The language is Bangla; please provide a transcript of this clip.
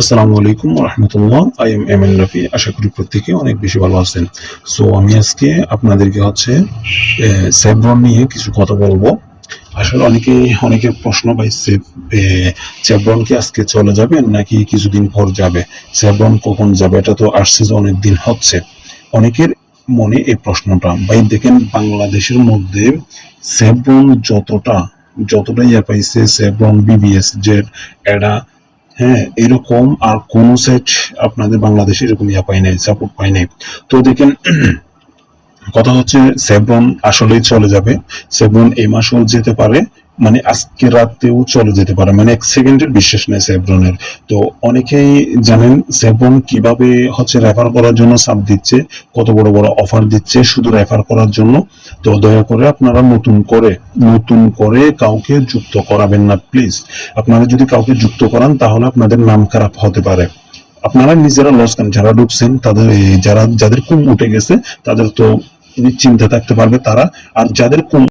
আসসালামু আলাইকুম রহমতুল্লাহ I am M N Rafi আশা করি প্রত্যেকে অনেক বেশি ভালো আছেন। সো আমি আজকে আপনাদেরকে হচ্ছে সেভরন নিয়ে কিছু কথা বলব। আসলে অনেকে অনেকের প্রশ্ন পাই সেভরন কি আজকে চলে যাবে নাকি কিছুদিন পর যাবে? সেভরন কখন যাবে? এটা তো আসছে যে অনেক দিন হচ্ছে। অনেকের মনে এই প্রশ্নটা, ভাই, দেখেন বাংলাদেশের মধ্যে সেভরন যতটা যতটা ইয়ে পাইছে সেভরন বিবিএস জেড এডা হ্যাঁ এরকম আর কোন সেট আপনাদের বাংলাদেশে এরকম ইয়া পাই নাই সাপোর্ট পাই নাই। তো দেখেন, কথা হচ্ছে, সেভরন আসলেই চলে যাবে। সেভরন এই মাসেও যেতে পারে। মানে আজকে রাতেও চলে যেতে পারে। মানে এক সেকেন্ডের বিশ্বাস নেই সেভরনের তো অনেকেই জানেন সেভরন কীভাবে হচ্ছে রেফার করার জন্য সাপ দিচ্ছে, কত বড় বড় অফার দিচ্ছে শুধু রেফার করার জন্য। তো দয়া করে আপনারা নতুন করে নতুন করে কাউকে যুক্ত করাবেন না প্লিজ আপনারা যদি কাউকে যুক্ত করান, তাহলে আপনাদের নাম খারাপ হতে পারে। আপনারা নিজেরা লস খান যারা ঢুকছেন, তাদের যারা, যাদের কুম উঠে গেছে, তাদের তো চিন্তা থাকতে পারবে তারা। আর যাদের কুম